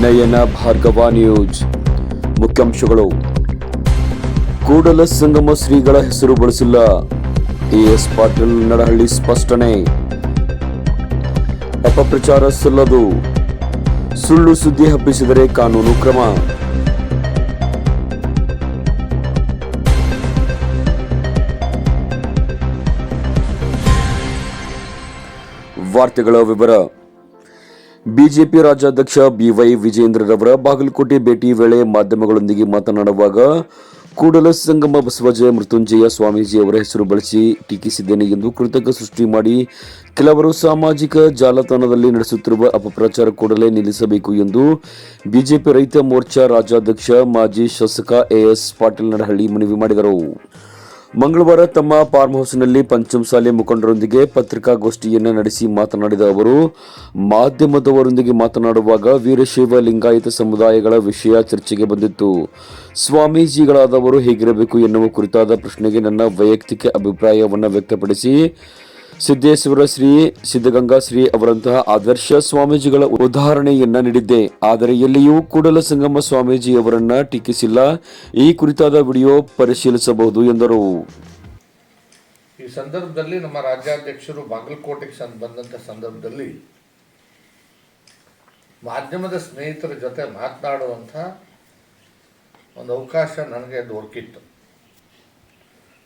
ನಯನ Bhargava news. ಮುಖ್ಯಾಂಶಗಳು. ಕೂಡಲ ಸಂಗಮ ಶ್ರೀಗಳ ಹೆಸರು ಬಳಸಿಲ್ಲ. ಎಸ್ ಪಾಟೀಲ್ ನಡಹಳ್ಳಿ ಸ್ಪಷ್ಟನೆ. ಅಪಪ್ರಚಾರ ಸಲ್ಲದು. ಸುಳ್ಳು ಸುದ್ದಿ ಹಬ್ಬಿಸಿದರೆ ಕಾನೂನು ಕ್ರಮ. ವಾರ್ತೆಗಳ ವಿವರ. ಬಿಜೆಪಿ ರಾಜ್ಯಾಧ್ಯಕ್ಷ ಬಿವೈ ವಿಜೇಂದ್ರರವರ ಬಾಗಲಕೋಟೆ ಭೇಟಿ ವೇಳೆ ಮಾಧ್ಯಮಗಳೊಂದಿಗೆ ಮಾತನಾಡುವಾಗ ಕೂಡಲ ಸಂಗಮ ಬಸವಜಯ ಮೃತ್ಯುಂಜಯ ಸ್ವಾಮೀಜಿ ಅವರ ಹೆಸರು ಬಳಸಿ ಟೀಕಿಸಿದ್ದೇನೆ ಎಂದು ಕೃತಕ ಸೃಷ್ಟಿ ಮಾಡಿ ಕೆಲವರು ಸಾಮಾಜಿಕ ಜಾಲತಾಣದಲ್ಲಿ ನಡೆಸುತ್ತಿರುವ ಅಪಪ್ರಚಾರ ಕೂಡಲೇ ನಿಲ್ಲಿಸಬೇಕು ಎಂದು ಬಿಜೆಪಿ ರೈತ ಮೋರ್ಚಾ ರಾಜ್ಯಾಧ್ಯಕ್ಷ ಮಾಜಿ ಶಾಸಕ ಎಎಸ್ ಪಾಟೀಲ್ ನಡಹಳ್ಳಿ ಮನವಿ ಮಾಡಿದರು. ಮಂಗಳವಾರ ತಮ್ಮ ಫಾರ್ಮ್ ಹೌಸ್ನಲ್ಲಿ ಪಂಚಮಸಾಲಿ ಮುಖಂಡರೊಂದಿಗೆ ಪತ್ರಿಕಾಗೋಷ್ಠಿಯನ್ನು ನಡೆಸಿ ಮಾತನಾಡಿದ ಅವರು, ಮಾಧ್ಯಮದವರೊಂದಿಗೆ ಮಾತನಾಡುವಾಗ ವೀರಶೈವ ಲಿಂಗಾಯತ ಸಮುದಾಯಗಳ ವಿಷಯ ಚರ್ಚೆಗೆ ಬಂದಿತ್ತು. ಸ್ವಾಮೀಜಿಗಳಾದವರು ಹೇಗಿರಬೇಕು ಎನ್ನುವ ಕುರಿತಾದ ಪ್ರಶ್ನೆಗೆ ನನ್ನ ವೈಯಕ್ತಿಕ ಅಭಿಪ್ರಾಯವನ್ನು ವ್ಯಕ್ತಪಡಿಸಿ ಸಿದ್ದೇಶ್ವರ ಶ್ರೀ, ಸಿದ್ಧಗಂಗಾ ಶ್ರೀ ಅವರಂತಹ ಆದರ್ಶ ಸ್ವಾಮೀಜಿಗಳ ಉದಾಹರಣೆಯನ್ನ ನೀಡಿದ್ದೆ. ಆದರೆ ಎಲ್ಲಿಯೂ ಕೂಡಲ ಸಂಗಮ ಸ್ವಾಮೀಜಿ ಅವರನ್ನ ಟೀಕಿಸಿಲ್ಲ. ಈ ಕುರಿತಾದ ವಿಡಿಯೋ ಪರಿಶೀಲಿಸಬಹುದು ಎಂದರು. ಈ ಸಂದರ್ಭದಲ್ಲಿ ನಮ್ಮ ರಾಜ್ಯಾಧ್ಯಕ್ಷರು ಬಾಗಲಕೋಟೆಗೆ ಬಂದಂಥ ಸಂದರ್ಭದಲ್ಲಿ ಮಾಧ್ಯಮದ ಸ್ನೇಹಿತರ ಜೊತೆ ಮಾತನಾಡುವಂಥ ಒಂದು ಅವಕಾಶ ನನಗೆ ದೊರಕಿತ್ತು.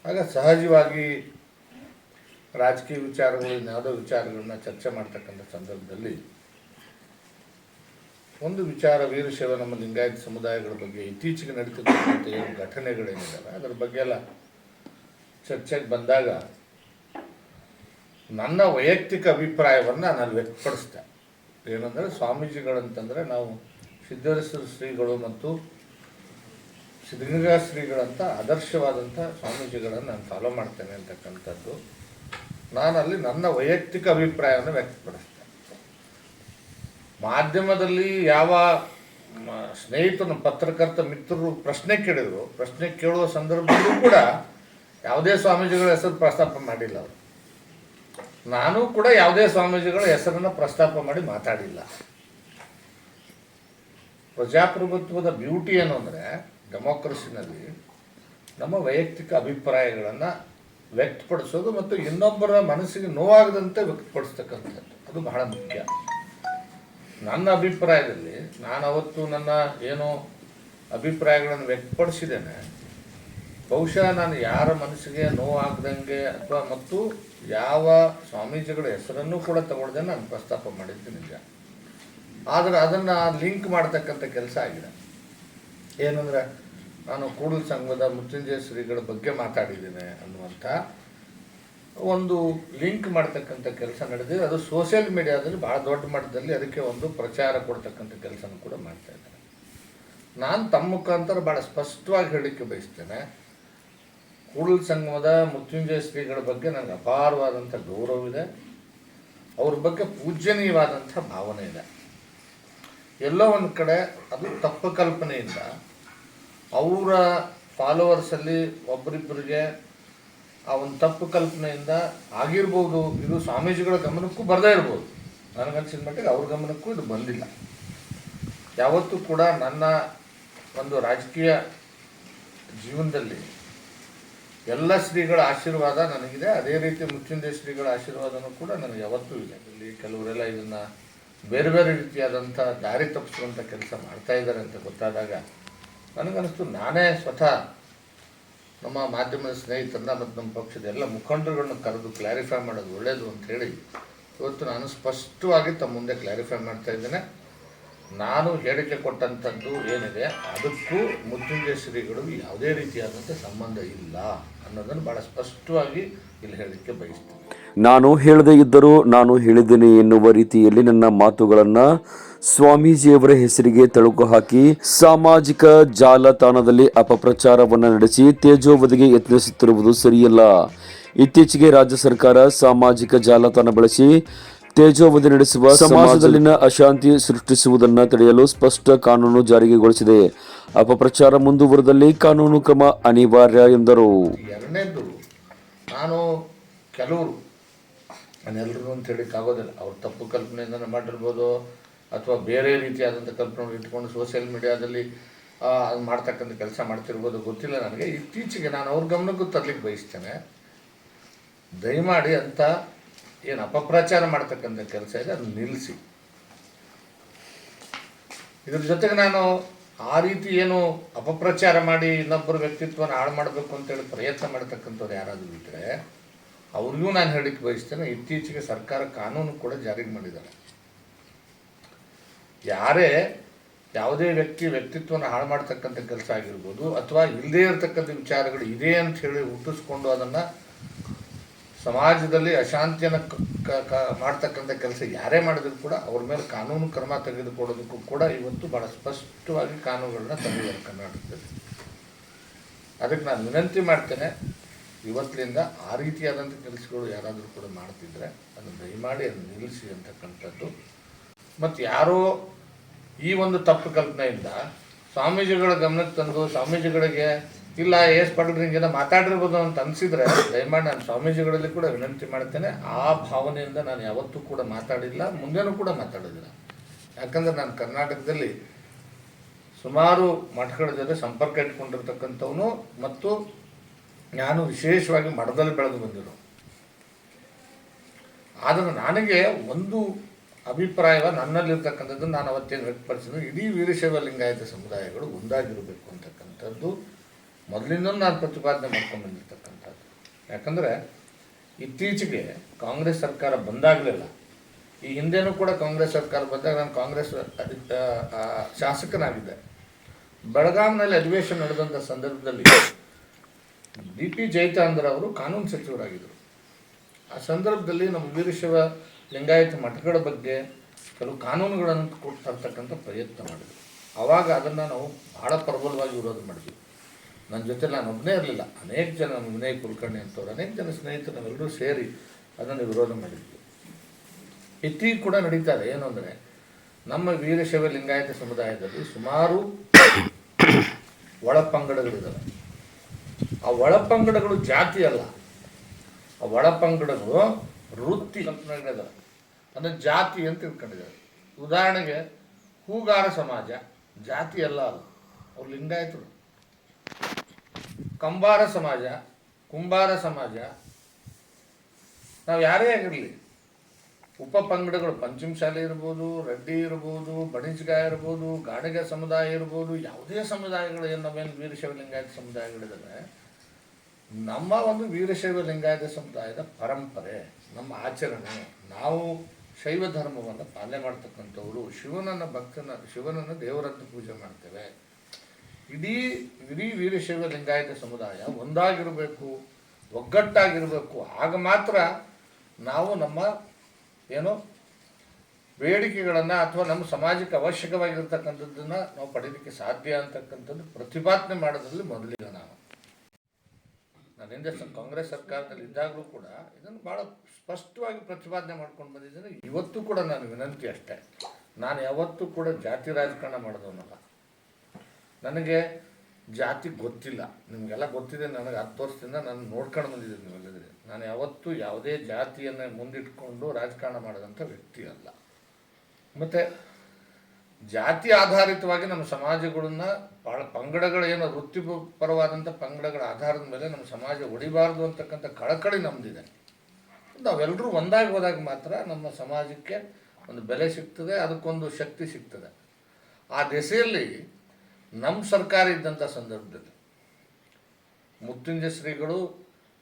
ಆಗ ಸಹಜವಾಗಿ ರಾಜಕೀಯ ವಿಚಾರಗಳು ಇನ್ಯಾವುದೋ ವಿಚಾರಗಳನ್ನ ಚರ್ಚೆ ಮಾಡ್ತಕ್ಕಂಥ ಸಂದರ್ಭದಲ್ಲಿ ಒಂದು ವಿಚಾರ ವೀರಶೈವ ನಮ್ಮ ಲಿಂಗಾಯತ ಸಮುದಾಯಗಳ ಬಗ್ಗೆ ಇತ್ತೀಚೆಗೆ ನಡೀತಕ್ಕಂಥ ಏನು ಘಟನೆಗಳೇನಿದ್ದಾವೆ ಅದರ ಬಗ್ಗೆ ಎಲ್ಲ ಚರ್ಚೆಗೆ ಬಂದಾಗ ನನ್ನ ವೈಯಕ್ತಿಕ ಅಭಿಪ್ರಾಯವನ್ನು ನಾನು ವ್ಯಕ್ತಪಡಿಸ್ದೆ. ಏನಂದರೆ ಸ್ವಾಮೀಜಿಗಳಂತಂದರೆ ನಾವು ಸಿದ್ದೇಶ್ವರ ಶ್ರೀಗಳು ಮತ್ತು ಸಿದ್ಧಗಂಗಾ ಶ್ರೀಗಳಂಥ ಆದರ್ಶವಾದಂಥ ಸ್ವಾಮೀಜಿಗಳನ್ನು ನಾನು ಫಾಲೋ ಮಾಡ್ತೇನೆ ಅಂತಕ್ಕಂಥದ್ದು. ನಾನಲ್ಲಿ ನನ್ನ ವೈಯಕ್ತಿಕ ಅಭಿಪ್ರಾಯವನ್ನು ವ್ಯಕ್ತಪಡಿಸ್ತೇನೆ ಮಾಧ್ಯಮದಲ್ಲಿ ಯಾವ ಸ್ನೇಹಿತನ ಪತ್ರಕರ್ತ ಮಿತ್ರರು ಪ್ರಶ್ನೆ ಕೇಳಿದರು, ಪ್ರಶ್ನೆ ಕೇಳುವ ಸಂದರ್ಭದಲ್ಲೂ ಕೂಡ ಯಾವುದೇ ಸ್ವಾಮೀಜಿಗಳ ಹೆಸರು ಪ್ರಸ್ತಾಪ ಮಾಡಿಲ್ಲ ಅವರು. ನಾನು ಕೂಡ ಯಾವುದೇ ಸ್ವಾಮೀಜಿಗಳ ಹೆಸರನ್ನು ಪ್ರಸ್ತಾಪ ಮಾಡಿ ಮಾತಾಡಿಲ್ಲ. ಪ್ರಜಾಪ್ರಭುತ್ವದ ಬ್ಯೂಟಿ ಏನು ಅಂದರೆ, ಡೆಮೋಕ್ರಸಿನಲ್ಲಿ ನಮ್ಮ ವೈಯಕ್ತಿಕ ಅಭಿಪ್ರಾಯಗಳನ್ನು ವ್ಯಕ್ತಪಡಿಸೋದು ಮತ್ತು ಇನ್ನೊಬ್ಬರ ಮನಸ್ಸಿಗೆ ನೋವಾಗದಂತೆ ವ್ಯಕ್ತಪಡಿಸ್ತಕ್ಕಂಥದ್ದು. ಅದು ಬಹಳ ಮುಖ್ಯ. ನನ್ನ ಅಭಿಪ್ರಾಯದಲ್ಲಿ ನಾನು ಅವತ್ತು ನನ್ನ ಏನು ಅಭಿಪ್ರಾಯಗಳನ್ನು ವ್ಯಕ್ತಪಡಿಸಿದ್ದೇನೆ. ಬಹುಶಃ ನಾನು ಯಾರ ಮನಸ್ಸಿಗೆ ನೋವಾಗದಂಗೆ ಅಥವಾ ಮತ್ತು ಯಾವ ಸ್ವಾಮೀಜಿಗಳ ಹೆಸರನ್ನು ಕೂಡ ತಗೊಳ್ದೆ ನಾನು ಪ್ರಸ್ತಾಪ ಮಾಡಿದ್ದೆ ನಿಜ. ಆದರೆ ಅದನ್ನು ಲಿಂಕ್ ಮಾಡ್ತಕ್ಕಂಥ ಕೆಲಸ ಆಗಿದೆ. ಏನಂದರೆ ನಾನು ಕೂಡಲ ಸಂಘದ ಮೃತ್ಯುಂಜಯ ಶ್ರೀಗಳ ಬಗ್ಗೆ ಮಾತಾಡಿದ್ದೇನೆ ಅನ್ನುವಂಥ ಒಂದು ಲಿಂಕ್ ಮಾಡ್ತಕ್ಕಂಥ ಕೆಲಸ ನಡೆದಿದೆ. ಅದು ಸೋಷಿಯಲ್ ಮೀಡಿಯಾದಲ್ಲಿ ಭಾಳ ದೊಡ್ಡ ಮಟ್ಟದಲ್ಲಿ ಅದಕ್ಕೆ ಒಂದು ಪ್ರಚಾರ ಕೊಡ್ತಕ್ಕಂಥ ಕೆಲಸನೂ ಕೂಡ ಮಾಡ್ತಾ ಇದ್ದಾರೆ. ನಾನು ತಮ್ಮ ಮುಖಾಂತರ ಭಾಳ ಸ್ಪಷ್ಟವಾಗಿ ಹೇಳಲಿಕ್ಕೆ ಬಯಸ್ತೇನೆ. ಕೂಡಲ ಸಂಗಮದ ಮೃತ್ಯುಂಜಯ ಶ್ರೀಗಳ ಬಗ್ಗೆ ನನಗೆ ಅಪಾರವಾದಂಥ ಗೌರವವಿದೆ ಅವ್ರ ಬಗ್ಗೆ ಪೂಜ್ಯನೀಯವಾದಂಥ ಭಾವನೆ ಇದೆ. ಎಲ್ಲೋ ಒಂದು ಕಡೆ ಅದು ತಪ್ಪು ಕಲ್ಪನೆಯಿಂದ ಅವರ ಫಾಲೋವರ್ಸಲ್ಲಿ ಒಬ್ಬರಿಬ್ಬರಿಗೆ ಆ ಒಂದು ತಪ್ಪು ಕಲ್ಪನೆಯಿಂದ ಆಗಿರ್ಬೋದು, ಇದು ಸ್ವಾಮೀಜಿಗಳ ಗಮನಕ್ಕೂ ಬರದೇ ಇರ್ಬೋದು. ನನಗನ್ಸಿದ ಮಟ್ಟಿಗೆ ಅವ್ರ ಗಮನಕ್ಕೂ ಇದು ಬಂದಿಲ್ಲ. ಯಾವತ್ತೂ ಕೂಡ ನನ್ನ ಒಂದು ರಾಜಕೀಯ ಜೀವನದಲ್ಲಿ ಎಲ್ಲ ಶ್ರೀಗಳ ಆಶೀರ್ವಾದ ನನಗಿದೆ. ಅದೇ ರೀತಿ ಮುಚ್ಚಿಂದೇ ಶ್ರೀಗಳ ಆಶೀರ್ವಾದನೂ ಕೂಡ ನನಗೆ ಯಾವತ್ತೂ ಇದೆ ಇಲ್ಲಿ ಕೆಲವರೆಲ್ಲ ಇದನ್ನು ಬೇರೆ ಬೇರೆ ರೀತಿಯಾದಂಥ ದಾರಿ ತಪ್ಪಿಸುವಂಥ ಕೆಲಸ ಮಾಡ್ತಾ ಇದ್ದಾರೆ ಅಂತ ಗೊತ್ತಾದಾಗ ನನಗನ್ನಿಸ್ತು, ನಾನೇ ಸ್ವತಃ ನಮ್ಮ ಮಾಧ್ಯಮದ ಸ್ನೇಹಿತರನ್ನ ಮತ್ತು ನಮ್ಮ ಪಕ್ಷದ ಎಲ್ಲ ಮುಖಂಡರುಗಳನ್ನ ಕರೆದು ಕ್ಲಾರಿಫೈ ಮಾಡೋದು ಒಳ್ಳೆಯದು ಅಂತ ಹೇಳಿ ಇವತ್ತು ನಾನು ಸ್ಪಷ್ಟವಾಗಿ ತಮ್ಮ ಮುಂದೆ ಕ್ಲಾರಿಫೈ ಮಾಡ್ತಾ ಇದ್ದೇನೆ. ನಾನು ಹೇಳಿಕೆ ಕೊಟ್ಟಂಥದ್ದು ಏನಿದೆ, ಅದಕ್ಕೂ ಮೃತ್ಯುಂಜಯ ಶ್ರೀಗಳು ಯಾವುದೇ ರೀತಿಯಾದಂಥ ಸಂಬಂಧ ಇಲ್ಲ ಅನ್ನೋದನ್ನು ಭಾಳ ಸ್ಪಷ್ಟವಾಗಿ ಇಲ್ಲಿ ಹೇಳಲಿಕ್ಕೆ ಬಯಸ್ತೀನಿ. ನಾನು ಹೇಳದೇ ಇದ್ದರೂ ನಾನು ಹೇಳಿದ್ದೇನೆ ಎನ್ನುವ ರೀತಿಯಲ್ಲಿ ನನ್ನ ಮಾತುಗಳನ್ನ ಸ್ವಾಮೀಜಿಯವರ ಹೆಸರಿಗೆ ತಳುಕು ಹಾಕಿ ಸಾಮಾಜಿಕ ಜಾಲತಾಣದಲ್ಲಿ ಅಪಪ್ರಚಾರವನ್ನು ನಡೆಸಿ ತೇಜೋವಧಿಗೆ ಯತ್ನಿಸುತ್ತಿರುವುದು ಸರಿಯಲ್ಲ. ಇತ್ತೀಚೆಗೆ ರಾಜ್ಯ ಸರ್ಕಾರ ಸಾಮಾಜಿಕ ಜಾಲತಾಣ ಬಳಸಿ ತೇಜೋವಧಿ ನಡೆಸುವ ಸಮಾಜದಲ್ಲಿನ ಅಶಾಂತಿ ಸೃಷ್ಟಿಸುವುದನ್ನು ತಡೆಯಲು ಸ್ಪಷ್ಟ ಕಾನೂನು ಜಾರಿಗೆಗೊಳಿಸಿದೆ ಅಪಪ್ರಚಾರ ಮುಂದುವರೆದಲ್ಲಿ ಕಾನೂನು ಕ್ರಮ ಅನಿವಾರ್ಯ ಎಂದರು. ಎರಡನೇದು ನಾನು ಕೆಲವರು ನಾನೆಲ್ಲರೂ ಅಂತ ಹೇಳಿಕ್ಕಾಗೋದಿಲ್ಲ ಅವ್ರು ತಪ್ಪು ಕಲ್ಪನೆಯಿಂದ ಮಾಡಿರ್ಬೋದು ಅಥವಾ ಬೇರೆ ರೀತಿಯಾದಂಥ ಕಲ್ಪನೆ ಇಟ್ಕೊಂಡು ಸೋಷಿಯಲ್ ಮೀಡಿಯಾದಲ್ಲಿ ಅದು ಮಾಡ್ತಕ್ಕಂಥ ಕೆಲಸ ಮಾಡ್ತಿರ್ಬೋದು ಗೊತ್ತಿಲ್ಲ ನನಗೆ. ಇತ್ತೀಚೆಗೆ ನಾನು ಅವ್ರ ಗಮನಕ್ಕೂ ತರಲಿಕ್ಕೆ ಬಯಸ್ತೇನೆ. ದಯಮಾಡಿ ಅಂತ ಏನು ಅಪಪ್ರಚಾರ ಮಾಡ್ತಕ್ಕಂಥ ಕೆಲಸ ಇದೆ ಅದು ನಿಲ್ಲಿಸಿ. ಇದ್ರ ಜೊತೆಗೆ ನಾನು ಆ ರೀತಿ ಏನು ಅಪಪ್ರಚಾರ ಮಾಡಿ ಇನ್ನೊಬ್ಬರ ವ್ಯಕ್ತಿತ್ವನ ಹಾಳು ಮಾಡಬೇಕು ಅಂತೇಳಿ ಪ್ರಯತ್ನ ಮಾಡ್ತಕ್ಕಂಥವ್ರು ಯಾರಾದರೂ ಇದ್ದರೆ ಅವ್ರಿಗೂ ನಾನು ಹೇಳಿಕ್ಕೆ ಬಯಸ್ತೇನೆ, ಇತ್ತೀಚೆಗೆ ಸರ್ಕಾರ ಕಾನೂನು ಕೂಡ ಜಾರಿಗೆ ಮಾಡಿದ್ದಾರೆ. ಯಾರೇ ಯಾವುದೇ ವ್ಯಕ್ತಿ ವ್ಯಕ್ತಿತ್ವನ ಹಾಳು ಮಾಡ್ತಕ್ಕಂಥ ಕೆಲಸ ಆಗಿರ್ಬೋದು ಅಥವಾ ಇಲ್ಲದೇ ಇರತಕ್ಕಂಥ ವಿಚಾರಗಳು ಇದೆ ಅಂತ ಹೇಳಿ ಹುಟ್ಟಿಸ್ಕೊಂಡು ಅದನ್ನು ಸಮಾಜದಲ್ಲಿ ಅಶಾಂತಿಯನ್ನು ಕ- ಮಾಡ್ತಕ್ಕಂಥ ಕೆಲಸ ಯಾರೇ ಮಾಡಿದ್ರು ಕೂಡ ಅವ್ರ ಮೇಲೆ ಕಾನೂನು ಕ್ರಮ ತೆಗೆದುಕೊಳ್ಳೋದಕ್ಕೂ ಕೂಡ ಇವತ್ತು ಭಾಳ ಸ್ಪಷ್ಟವಾಗಿ ಕಾನೂನುಗಳನ್ನ ತಂದಿದ್ದಾರೆ ಕರ್ನಾಟಕದಲ್ಲಿ. ಅದಕ್ಕೆ ನಾನು ವಿನಂತಿ ಮಾಡ್ತೇನೆ, ಇವತ್ತಿನಿಂದ ಆ ರೀತಿಯಾದಂಥ ಕೆಲಸಗಳು ಯಾರಾದರೂ ಕೂಡ ಮಾಡ್ತಿದ್ರೆ ಅದನ್ನು ದಯಮಾಡಿ ಅದನ್ನು ನಿಲ್ಲಿಸಿ ಅಂತಕ್ಕಂಥದ್ದು. ಮತ್ತು ಯಾರೋ ಈ ಒಂದು ತಪ್ಪು ಕಲ್ಪನೆಯಿಂದ ಸ್ವಾಮೀಜಿಗಳ ಗಮನಕ್ಕೆ ತಂದು ಸ್ವಾಮೀಜಿಗಳಿಗೆ, ಇಲ್ಲ ಎಸ್ ಪಾಟೀಲ್ ಹಿಂಗೆಲ್ಲ ಮಾತಾಡಿರ್ಬೋದು ಅಂತ ಅನಿಸಿದ್ರೆ ದಯಮಾಡಿ ನಾನು ಸ್ವಾಮೀಜಿಗಳಲ್ಲಿ ಕೂಡ ವಿನಂತಿ ಮಾಡ್ತೇನೆ. ಆ ಭಾವನೆಯಿಂದ ನಾನು ಯಾವತ್ತೂ ಕೂಡ ಮಾತಾಡಿಲ್ಲ, ಮುಂದೆನೂ ಕೂಡ ಮಾತಾಡೋದಿಲ್ಲ. ಯಾಕಂದರೆ ನಾನು ಕರ್ನಾಟಕದಲ್ಲಿ ಸುಮಾರು ಮಠಗಳ ಜೊತೆ ಸಂಪರ್ಕ ಇಟ್ಕೊಂಡಿರ್ತಕ್ಕಂಥವನು ಮತ್ತು ನಾನು ವಿಶೇಷವಾಗಿ ಮಠದಲ್ಲಿ ಬೆಳೆದು ಬಂದಿರೋ ಆದರೆ ನನಗೆ ಒಂದು ಅಭಿಪ್ರಾಯವ ನನ್ನಲ್ಲಿರ್ತಕ್ಕಂಥದ್ದು ನಾನು ಅವತ್ತೇನು ವ್ಯಕ್ತಪಡಿಸಿದ್ರು ಇಡೀ ವೀರಶೈವ ಲಿಂಗಾಯತ ಸಮುದಾಯಗಳು ಒಂದಾಗಿರಬೇಕು ಅಂತಕ್ಕಂಥದ್ದು. ಮೊದಲಿಂದಲೂ ನಾನು ಪ್ರತಿಪಾದನೆ ಮಾಡ್ಕೊಂಡು ಬಂದಿರ್ತಕ್ಕಂಥದ್ದು. ಯಾಕಂದರೆ ಇತ್ತೀಚೆಗೆ ಕಾಂಗ್ರೆಸ್ ಸರ್ಕಾರ ಬಂದಾಗಲಿಲ್ಲ. ಈ ಹಿಂದೆನೂ ಕೂಡ ಕಾಂಗ್ರೆಸ್ ಸರ್ಕಾರ ಬಂದಾಗ ನಾನು ಕಾಂಗ್ರೆಸ್ ಶಾಸಕನಾಗಿದ್ದೆ. ಬೆಳಗಾಂನಲ್ಲಿ ಅಧಿವೇಶನ ನಡೆದಂಥ ಸಂದರ್ಭದಲ್ಲಿ ಡಿ ಪಿ ಜಯಚಂದ್ರ ಅವರು ಕಾನೂನು ಸಚಿವರಾಗಿದ್ದರು. ಆ ಸಂದರ್ಭದಲ್ಲಿ ನಮ್ಮ ವೀರಶೈವ ಲಿಂಗಾಯತ ಮಠಗಳ ಬಗ್ಗೆ ಕೆಲವು ಕಾನೂನುಗಳನ್ನು ಕೊಟ್ಟು ತರ್ತಕ್ಕಂಥ ಪ್ರಯತ್ನ ಮಾಡಿದ್ವಿ. ಆವಾಗ ಅದನ್ನು ನಾವು ಭಾಳ ಪ್ರಬಲವಾಗಿ ವಿರೋಧ ಮಾಡಿದ್ವಿ. ನನ್ನ ಜೊತೆ ನಾನು ಒಬ್ಬನೇ ಇರಲಿಲ್ಲ. ಅನೇಕ ಜನ ವಿನಯ್ ಕುಲಕರ್ಣಿ ಅಂತವ್ರು, ಅನೇಕ ಜನ ಸ್ನೇಹಿತರು ನಾವೆಲ್ಲರೂ ಸೇರಿ ಅದನ್ನು ವಿರೋಧ ಮಾಡಿದ್ವಿ. ಇತ್ತೀಗ ಕೂಡ ನಡೀತಾ ಇದೆ ಏನು ಅಂದರೆ, ನಮ್ಮ ವೀರಶೈವ ಲಿಂಗಾಯತ ಸಮುದಾಯದಲ್ಲಿ ಸುಮಾರು ಒಳಪಂಗಡಗಳಿದ್ದಾವೆ ಆ ಒಳಪಂಗಡಗಳು ಜಾತಿ ಅಲ್ಲ. ಆ ಒಳಪಂಗಡಗಳು ವೃತ್ತಿ ಕಲ್ಪನೆಗಳಿದಾವೆ ಅಂದರೆ ಜಾತಿ ಅಂತ ತಿಳ್ಕೊಂಡಿದ್ದಾರೆ. ಉದಾಹರಣೆಗೆ ಹೂಗಾರ ಸಮಾಜ, ಜಾತಿ ಅಲ್ಲ ಅದು. ಅವ್ರು ಲಿಂಗಾಯತರು. ಕಂಬಾರ ಸಮಾಜ, ಕುಂಬಾರ ಸಮಾಜ. ನಾವು ಯಾರೇ ಆಗಿರಲಿ, ಉಪ ಪಂಗಡಗಳು ಪಂಚಮಶಾಲೆ ಇರ್ಬೋದು, ರೆಡ್ಡಿ ಇರ್ಬೋದು ಬಣಿಜ್ಗ ಇರ್ಬೋದು ಗಾಡಿಗೆ ಸಮುದಾಯ ಇರ್ಬೋದು, ಯಾವುದೇ ಸಮುದಾಯಗಳು ಏನು ನಾವೇನು ವೀರಶೈವ ಲಿಂಗಾಯತ ಸಮುದಾಯಗಳಿದ್ದಾವೆ, ನಮ್ಮ ಒಂದು ವೀರಶೈವ ಲಿಂಗಾಯತ ಸಮುದಾಯದ ಪರಂಪರೆ. ನಮ್ಮ ಆಚರಣೆ, ನಾವು ಶೈವ ಧರ್ಮವನ್ನು ಪಾಲನೆ ಮಾಡ್ತಕ್ಕಂಥವ್ರು ಶಿವನನ್ನ ಭಕ್ತನ, ಶಿವನನ್ನು ದೇವರಂತ ಪೂಜೆ ಮಾಡ್ತೇವೆ. ಇಡೀ ಇಡೀ ವೀರಶೈವ ಲಿಂಗಾಯತ ಸಮುದಾಯ ಒಂದಾಗಿರಬೇಕು, ಒಗ್ಗಟ್ಟಾಗಿರಬೇಕು. ಆಗ ಮಾತ್ರ ನಾವು ನಮ್ಮ ಏನು ಬೇಡಿಕೆಗಳನ್ನು ಅಥವಾ ನಮ್ಮ ಸಮಾಜಕ್ಕೆ ಅವಶ್ಯಕವಾಗಿರ್ತಕ್ಕಂಥದ್ದನ್ನು ನಾವು ಪಡೆಯಲಿಕ್ಕೆ ಸಾಧ್ಯ ಅಂತಕ್ಕಂಥದ್ದು ಪ್ರತಿಪಾದನೆ ಮಾಡೋದ್ರಲ್ಲಿ ಮೊದಲಿಗೆ ನಾವು. ಹಿಂದೆ ಕಾಂಗ್ರೆಸ್ ಸರ್ಕಾರದಲ್ಲಿ ಇದ್ದಾಗಲೂ ಕೂಡ ಇದನ್ನು ಭಾಳ ಸ್ಪಷ್ಟವಾಗಿ ಪ್ರತಿಪಾದನೆ ಮಾಡ್ಕೊಂಡು ಬಂದಿದ್ದೇನೆ ಇವತ್ತು ಕೂಡ ನಾನು ವಿನಂತಿ ಅಷ್ಟೇ. ನಾನು ಯಾವತ್ತೂ ಕೂಡ ಜಾತಿ ರಾಜಕಾರಣ ಮಾಡಿದವನಲ್ಲ ನನಗೆ ಜಾತಿ ಗೊತ್ತಿಲ್ಲ. ನಿಮಗೆಲ್ಲ ಗೊತ್ತಿದೆ, ನನಗೆ ಹತ್ತು ವರ್ಷದಿಂದ ನಾನು ನೋಡ್ಕೊಂಡು ಬಂದಿದ್ದೀನಿ ನೀವೆಲ್ಲದ್ರೆ ನಾನು ಯಾವತ್ತೂ ಯಾವುದೇ ಜಾತಿಯನ್ನು ಮುಂದಿಟ್ಕೊಂಡು ರಾಜಕಾರಣ ಮಾಡಿದಂಥ ವ್ಯಕ್ತಿ ಅಲ್ಲ. ಮತ್ತು ಜಾತಿ ಆಧಾರಿತವಾಗಿ ನಮ್ಮ ಸಮಾಜಗಳನ್ನ ಭಾಳ ಪಂಗಡಗಳು ಏನೋ ವೃತ್ತಿಪರವಾದಂಥ ಪಂಗಡಗಳ ಆಧಾರದ ಮೇಲೆ ನಮ್ಮ ಸಮಾಜ ಒಡಿಬಾರ್ದು ಅಂತಕ್ಕಂಥ ಕಳಕಳಿ ನಮ್ಮದಿದೆ ನಾವೆಲ್ಲರೂ ಒಂದಾಗಿ ಹೋದಾಗ ಮಾತ್ರ ನಮ್ಮ ಸಮಾಜಕ್ಕೆ ಒಂದು ಬೆಲೆ ಸಿಗ್ತದೆ, ಅದಕ್ಕೊಂದು ಶಕ್ತಿ ಸಿಗ್ತದೆ. ಆ ದೆಸೆಯಲ್ಲಿ ನಮ್ಮ ಸರ್ಕಾರ ಇದ್ದಂಥ ಸಂದರ್ಭದಲ್ಲಿ ಮುತ್ತುಂಜ ಶ್ರೀಗಳು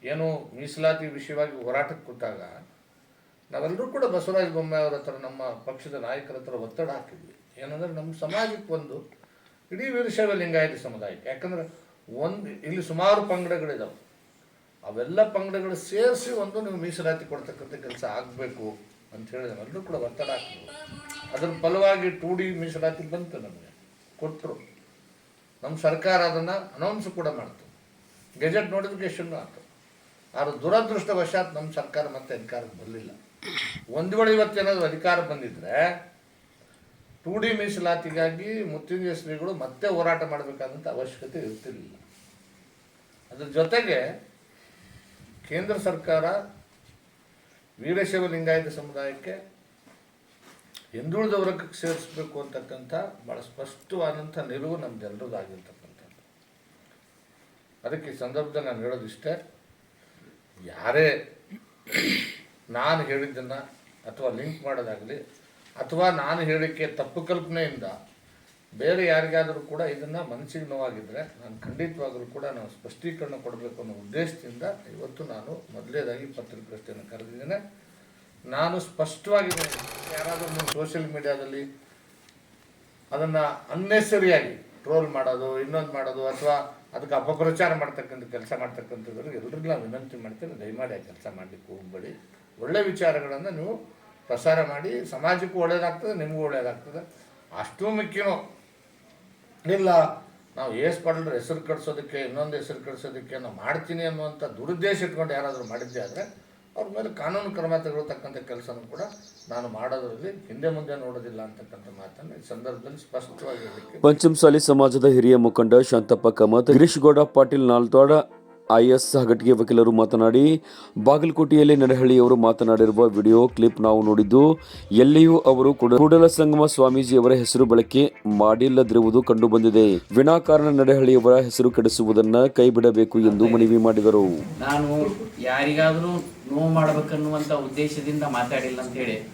ಏನು ಮೀಸಲಾತಿ ವಿಷಯವಾಗಿ ಹೋರಾಟಕ್ಕೆ ಕೊಟ್ಟಾಗ ನಾವೆಲ್ಲರೂ ಕೂಡ ಬಸವರಾಜ ಬೊಮ್ಮಾಯಿ ಅವರ ಹತ್ರ, ನಮ್ಮ ಪಕ್ಷದ ನಾಯಕರ ಹತ್ರ ಒತ್ತಡ ಹಾಕಿದ್ವಿ. ಏನಂದ್ರೆ ನಮ್ಮ ಸಮಾಜಕ್ಕೆ ಒಂದು ಇಡೀ ವೀರಶೈವ ಲಿಂಗಾಯತ ಸಮುದಾಯಕ್ಕೆ. ಯಾಕಂದ್ರೆ ಒಂದು ಇಲ್ಲಿ ಸುಮಾರು ಪಂಗಡಗಳಿದಾವೆ. ಅವೆಲ್ಲ ಪಂಗಡಗಳು ಸೇರಿಸಿ ಒಂದು ನೀವು ಮೀಸಲಾತಿ ಕೊಡ್ತಕ್ಕಂಥ ಕೆಲಸ ಆಗಬೇಕು ಅಂತ ಹೇಳಿ ನಾವೆಲ್ಲರೂ ಕೂಡ ಒತ್ತಡ ಹಾಕಿದ್ರು ಅದ್ರ ಫಲವಾಗಿ ಟೂ ಡಿ ಮೀಸಲಾತಿ ಬಂತು ನಮಗೆ. ಕೊಟ್ಟರು ನಮ್ಮ ಸರ್ಕಾರ ಅದನ್ನು ಅನೌನ್ಸ್ ಕೂಡ ಮಾಡ್ತು. ಗೆಜೆಟ್ ನೋಟಿಫಿಕೇಶನ್ ಆಯಿತು ಆದ್ರೆ ದುರದೃಷ್ಟವಶಾತ್ ನಮ್ಮ ಸರ್ಕಾರ ಮತ್ತೆ ಅಧಿಕಾರಕ್ಕೆ ಬರಲಿಲ್ಲ. ಒಂದು ವೇಳೆ ಇವತ್ತೇನಾದರೂ ಅಧಿಕಾರ ಬಂದಿದ್ರೆ ಟೂ ಡಿ ಮೀಸಲಾತಿಗಾಗಿ ಮುತ್ತಿನ ಶ್ರೀಗಳು ಮತ್ತೆ ಹೋರಾಟ ಮಾಡಬೇಕಾದಂಥ ಅವಶ್ಯಕತೆ ಇರ್ತಿರಲಿಲ್ಲ. ಅದರ ಜೊತೆಗೆ ಕೇಂದ್ರ ಸರ್ಕಾರ ವೀರಶೈವ ಲಿಂಗಾಯತ ಸಮುದಾಯಕ್ಕೆ ಹಿಂದುಳಿದ ವರ್ಗಕ್ಕೆ ಸೇರಿಸಬೇಕು ಅಂತಕ್ಕಂಥ ಭಾಳ ಸ್ಪಷ್ಟವಾದಂಥ ನಿಲುವು ನಮ್ದೆಲ್ಲರದಾಗಿರ್ತಕ್ಕಂಥದ್ದು ಅದಕ್ಕೆ ಈ ಸಂದರ್ಭದಲ್ಲಿ ನಾನು ಹೇಳೋದಿಷ್ಟೇ, ಯಾರೇ ನಾನು ಹೇಳಿದ್ದನ್ನು ಅಥವಾ ಲಿಂಕ್ ಮಾಡೋದಾಗಲಿ ಅಥವಾ ನಾನು ಹೇಳಿಕೆ ತಪ್ಪು ಕಲ್ಪನೆಯಿಂದ ಬೇರೆ ಯಾರಿಗಾದರೂ ಕೂಡ ಇದನ್ನು ಮನಸ್ಸಿಗೆ ನೋವಾಗಿದ್ದರೆ ನಾನು ಖಂಡಿತವಾಗಲೂ ಕೂಡ ನಾವು ಸ್ಪಷ್ಟೀಕರಣ ಕೊಡಬೇಕು ಅನ್ನೋ ಉದ್ದೇಶದಿಂದ ಇವತ್ತು ನಾನು ಮೊದಲೇದಾಗಿ ಪತ್ರಿಕೋಷ್ಠಿಯನ್ನು ಕರೆದಿದ್ದೇನೆ. ನಾನು ಸ್ಪಷ್ಟವಾಗಿ ಯಾರಾದರೂ ನಿಮ್ಮ ಸೋಷಿಯಲ್ ಮೀಡಿಯಾದಲ್ಲಿ ಅದನ್ನು ಅನ್ನೆಸರಿಯಾಗಿ ಟ್ರೋಲ್ ಮಾಡೋದು, ಇನ್ನೊಂದು ಮಾಡೋದು ಅಥವಾ ಅದಕ್ಕೆ ಅಪಪ್ರಚಾರ ಮಾಡ್ತಕ್ಕಂಥ ಕೆಲಸ ಮಾಡ್ತಕ್ಕಂಥದ್ರಿಗೆ ಎಲ್ರಿಗೂ ನಾನು ವಿನಂತಿ ಮಾಡ್ತೇನೆ, ದಯಮಾಡಿ ಆ ಕೆಲಸ ಮಾಡಲಿಕ್ಕೆ ಹೋಗಬೇಡಿ. ಒಳ್ಳೆ ವಿಚಾರಗಳನ್ನು ನೀವು ಪ್ರಸಾರ ಮಾಡಿ ಸಮಾಜಕ್ಕೂ ಒಳ್ಳೆಯದಾಗ್ತದೆ ನಿಮಗೂ ಒಳ್ಳೆಯದಾಗ್ತದೆ ಅಷ್ಟು ಮುಖ್ಯನೂ ಇಲ್ಲ, ನಾವು ಏಸ್ ಪಾಟಲ್ರ ಹೆಸರು ಕಟ್ಸೋದಕ್ಕೆ, ಇನ್ನೊಂದು ಹೆಸರು ಕಟ್ಸೋದಕ್ಕೆ ನಾವು ಮಾಡ್ತೀನಿ ಅನ್ನುವಂಥ ದುರುದ್ದೇಶ ಇಟ್ಕೊಂಡು ಯಾರಾದರೂ ಮಾಡಿದ್ದೆ ಆದರೆ ಅವ್ರ ಮೇಲೆ ಕಾನೂನು ಕ್ರಮ ತಗೊಳ್ತಕ್ಕಂಥ ಕೆಲಸನೂ ಕೂಡ ನಾನು ಮಾಡೋದ್ರಲ್ಲಿ ಹಿಂದೆ ಮುಂದೆ ನೋಡೋದಿಲ್ಲ ಅಂತಕ್ಕಂಥ ಮಾತನ್ನು ಈ ಸಂದರ್ಭದಲ್ಲಿ ಸ್ಪಷ್ಟವಾಗಿ ಪಂಚಮಸಾಲಿ ಸಮಾಜದ ಹಿರಿಯ ಮುಖಂಡ ಶಾಂತಪ್ಪ ಕಮತ್ ಗಿರೀಶ್ಗೌಡ ಪಾಟೀಲ್ ನಾಲ್ತೋಡ ಐಎಸ್ ಹಗಟಿಗೆ ವಕೀಲರು ಮಾತನಾಡಿ, ಬಾಗಲಕೋಟೆಯಲ್ಲಿ ನಡಹಳ್ಳಿಯವರು ಮಾತನಾಡಿರುವ ವಿಡಿಯೋ ಕ್ಲಿಪ್ ನಾವು ನೋಡಿದ್ದು, ಎಲ್ಲಿಯೂ ಅವರು ಕೂಡ- ಕೂಡಲ ಸಂಗಮ ಸ್ವಾಮೀಜಿಯವರ ಹೆಸರು ಬಳಕೆ ಮಾಡಿಲ್ಲದಿರುವುದು ಕಂಡುಬಂದಿದೆ. ವಿನಾಕಾರಣ ನಡಹಳ್ಳಿಯವರ ಹೆಸರು ಕೆಡಿಸುವುದನ್ನ ಕೈಬಿಡಬೇಕು ಎಂದು ಮನವಿ ಮಾಡಿದರು. ನಾನು ಯಾರಿಗಾದರೂ ನೋವು ಮಾಡ್ಬೇಕನ್ನುವಂಥ ಉದ್ದೇಶದಿಂದ ಮಾತಾಡಿಲ್ಲ ಅಂತ ಹೇಳಿ,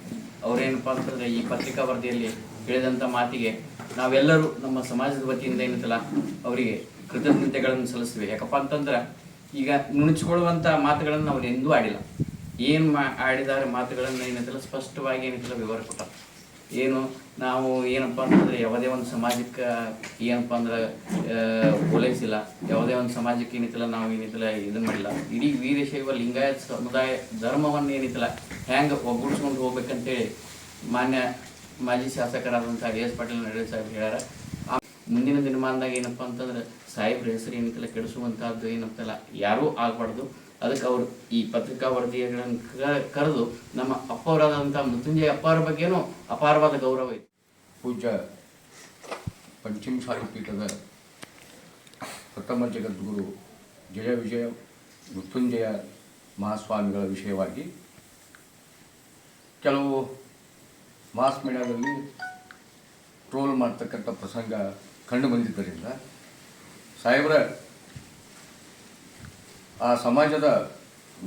ಅವ್ರೇನಪ್ಪ ಅಂತಂದ್ರೆ ಈ ಪತ್ರಿಕಾ ವರದಿಯಲ್ಲಿ ಹೇಳಿದಂಥ ಮಾತಿಗೆ ನಾವೆಲ್ಲರೂ ನಮ್ಮ ಸಮಾಜದ ವತಿಯಿಂದ ಏನಂತಲ್ಲ, ಅವರಿಗೆ ಕೃತಜ್ಞತೆಗಳನ್ನು ಸಲ್ಲಿಸ್ತೀವಿ. ಯಾಕಪ್ಪ ಅಂತಂದ್ರೆ ಈಗ ನುಣುಚ್ಕೊಳ್ಳುವಂಥ ಮಾತುಗಳನ್ನು ಅವ್ರು ಎಂದೂ ಆಡಿಲ್ಲ. ಏನು ಮಾ ಆಡಿದಾರೆ ಮಾತುಗಳನ್ನು ಏನಂತಲ್ಲ ಸ್ಪಷ್ಟವಾಗಿ ಏನಂತಲ್ಲ ವಿವರ ಕೊಟ್ಟ ಏನು ನಾವು ಏನಪ್ಪ ಅಂತಂದ್ರೆ ಯಾವುದೇ ಒಂದು ಸಮಾಜಕ್ಕ ಏನಪ್ಪ ಅಂದ್ರೆ ಓಲೈಸಿಲ್ಲ ಯಾವುದೇ ಒಂದು ಸಮಾಜಕ್ಕೆ ಏನಿತ್ತಲ್ಲ ನಾವು ಏನಿತ್ತಲ್ಲ ಇದನ್ನ ಮಾಡಿಲ್ಲ. ಇಡೀ ವೀರಶೈವ ಲಿಂಗಾಯತ ಸಮುದಾಯ ಧರ್ಮವನ್ನು ಏನಿತ್ತಲ್ಲ ಹೆಂಗೆ ಒಗ್ಗೂಡಿಸ್ಕೊಂಡು ಹೋಗ್ಬೇಕಂತೇಳಿ ಮಾನ್ಯ ಮಾಜಿ ಶಾಸಕರಾದಂಥ ಡಿ ಎಸ್ ಪಾಟೀಲ್ ನಡೆಸ ಸಾಹೇಬ್ ಹೇಳ್ಯಾರ. ಮುಂದಿನ ದಿನಮಾನದಾಗ ಏನಪ್ಪ ಅಂತಂದ್ರೆ ಸಾಹೇಬ್ರ ಹೆಸರು ಏನಿತ್ತಲ್ಲ ಕೆಡಿಸುವಂತಹದ್ದು ಏನಂತಲ್ಲ, ಯಾರೂ ಆಗಬಾರ್ದು. ಅದಕ್ಕೆ ಅವರು ಈ ಪತ್ರಿಕಾ ವರದಿಗಳನ್ನು ಕರೆದು ನಮ್ಮ ಅಪ್ಪವರಾದಂಥ ಮೃತ್ಯುಂಜಯ ಅಪ್ಪಾರ ಬಗ್ಗೆನೂ ಅಪಾರವಾದ ಗೌರವ ಇದೆ. ಪೂಜ್ಯ ಪಂಚಮಸಾಲಿ ಪೀಠದ ಪ್ರಥಮ ಜಗದ್ಗುರು ಜಯ ವಿಜಯ ಮೃತ್ಯುಂಜಯ ಮಹಾಸ್ವಾಮಿಗಳ ವಿಷಯವಾಗಿ ಕೆಲವು ಮಾಸ್ ಮೀಡಿಯಾದಲ್ಲಿ ಟ್ರೋಲ್ ಮಾಡ್ತಕ್ಕಂಥ ಪ್ರಸಂಗ ಕಂಡು ಬಂದಿದ್ದರಿಂದ ಸಾಹೇಬ್ರ, ಆ ಸಮಾಜದ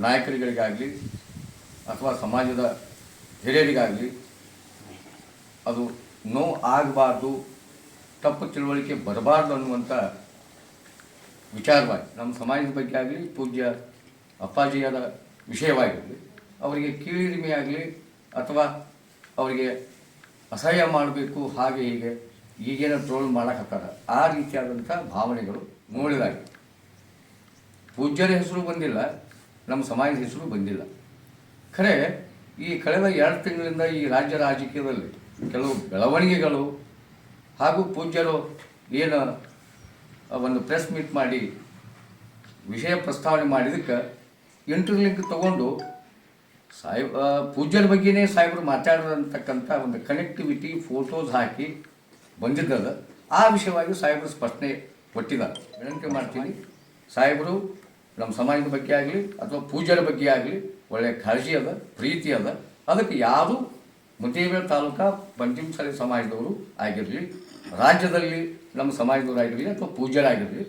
ನಾಯಕರುಗಳಿಗಾಗಲಿ ಅಥವಾ ಸಮಾಜದ ಹಿರಿಯರಿಗಾಗಲಿ ಅದು ನೋವು ಆಗಬಾರ್ದು, ತಪ್ಪು ತಿಳುವಳಿಕೆ ಬರಬಾರ್ದು ಅನ್ನುವಂಥ ವಿಚಾರವಾಗಿ, ನಮ್ಮ ಸಮಾಜದ ಬಗ್ಗೆ ಆಗಲಿ ಪೂಜ್ಯ ಅಪ್ಪಾಜಿಯಾದ ವಿಷಯವಾಗಿರಲಿ, ಅವರಿಗೆ ಕೀಳಿರಿಮೆ ಆಗಲಿ ಅಥವಾ ಅವರಿಗೆ ಅಸಹ್ಯ ಮಾಡಬೇಕು, ಹಾಗೆ ಹೀಗೆ ಈಗೇನೋ ಟ್ರೋಲ್ ಮಾಡಕತ್ತಾರ. ಆ ರೀತಿಯಾದಂಥ ಭಾವನೆಗಳು ಮೂಳಿದಾಗಿ ಪೂಜ್ಯರ ಹೆಸರು ಬಂದಿಲ್ಲ, ನಮ್ಮ ಸಮಾಜದ ಹೆಸರು ಬಂದಿಲ್ಲ. ಖರೆ, ಈ ಕಳೆದ ಎರಡು ತಿಂಗಳಿಂದ ಈ ರಾಜ್ಯ ರಾಜಕೀಯದಲ್ಲಿ ಕೆಲವು ಬೆಳವಣಿಗೆಗಳು ಹಾಗೂ ಪೂಜ್ಯರು ಏನು ಒಂದು ಪ್ರೆಸ್ ಮೀಟ್ ಮಾಡಿ, ವಿಷಯ ಪ್ರಸ್ತಾವನೆ ಮಾಡಿದಕ್ಕೆ ಇಂಟರ್ಲಿಂಕ್ ತಗೊಂಡು ಸಾಹೇಬ್ ಪೂಜ್ಯರ ಬಗ್ಗೆನೇ ಸಾಹೇಬರು ಮಾತಾಡಿದಂತಕ್ಕಂಥ ಒಂದು ಕನೆಕ್ಟಿವಿಟಿ ಫೋಟೋಸ್ ಹಾಕಿ ಬಂದಿದ್ದದ ಆ ವಿಷಯವಾಗಿ ಸಾಹೇಬರು ಸ್ಪಷ್ಟನೆ ಕೊಟ್ಟಿದ್ದಾರೆ. ವಿನಂತಿ ಮಾಡ್ತೀನಿ, ಸಾಹೇಬರು ನಮ್ಮ ಸಮಾಜದ ಬಗ್ಗೆ ಆಗಲಿ ಅಥವಾ ಪೂಜೆಯ ಬಗ್ಗೆ ಆಗಲಿ ಒಳ್ಳೆಯ ಕಾಳಜಿ ಅದ, ಪ್ರೀತಿ ಅದ. ಅದಕ್ಕೆ ಯಾರು ಮುದ್ದೇಬೇಳೆ ತಾಲೂಕಾ ಪಂಚಮಸಾಲಿ ಸಮಾಜದವರು ಆಗಿರಲಿ, ರಾಜ್ಯದಲ್ಲಿ ನಮ್ಮ ಸಮಾಜದವರು ಆಗಿರಲಿ ಅಥವಾ ಪೂಜ್ಯರಾಗಿರಲಿ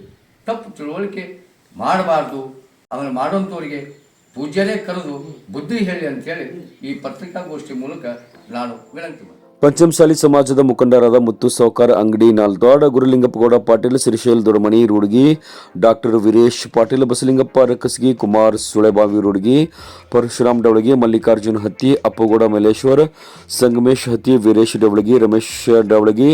ತಪ್ಪು ತಿಳುವಳಿಕೆ ಮಾಡಬಾರ್ದು. ಅದನ್ನು ಮಾಡುವಂಥವರಿಗೆ ಪೂಜ್ಯರೇ ಕರೆದು ಬುದ್ಧಿ ಹೇಳಿ ಅಂತೇಳಿ ಈ ಪತ್ರಿಕಾಗೋಷ್ಠಿ ಮೂಲಕ ನಾನು ವಿನಂತಿ ಮಾಡ್ತೀನಿ. ಪಂಚಮಸಾಲಿ ಸಮಾಜದ ಮುಖಂಡರಾದ ಮುತ್ತು ಸೌಕಾರ ಅಂಗಡಿ ನಾಲ್ದಾಡ ಗುರುಲಿಂಗಪ್ಪಗೌಡ, ಪಾಟೀಲ್ ಸಿರಿಶೈಲ್ ದೊರಮಣಿ, ರೂಡ್ಗಿ ಡಾಕ್ಟರ್ ವೀರೇಶ್, ಪಾಟೀಲ್ ಬಸಲಿಂಗಪ್ಪ, ರಕ್ಕಸ್ಗಿ ಕುಮಾರ್ ಸುಳೆಬಾವಿ, ರೂಡ್ಗಿ ಪರಶುರಾಮ್ ಡವಳಗಿ, ಮಲ್ಲಿಕಾರ್ಜುನ್ ಹತ್ತಿ, ಅಪ್ಪಗೌಡ ಮಲ್ಲೇಶ್ವರ್, ಸಂಗಮೇಶ್ ಹತ್ತಿ, ವೀರೇಶ್ ಡವಳಗಿ, ರಮೇಶ್ ಡವಳಗಿ,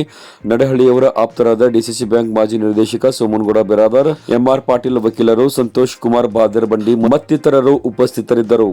ನಡಹಳ್ಳಿಯವರ ಆಪ್ತರಾದ ಡಿಸಿಸಿ ಬ್ಯಾಂಕ್ ಮಾಜಿ ನಿರ್ದೇಶಕ ಸೋಮನಗೌಡ ಬೆರಾದರ್, ಎಂಆರ್ ಪಾಟೀಲ್ ವಕೀಲರು ಸಂತೋಷ್ ಕುಮಾರ್, ಬಾದರ್ ಬಂಡಿ ಮತ್ತಿತರರು ಉಪಸ್ಥಿತರಿದ್ದರು.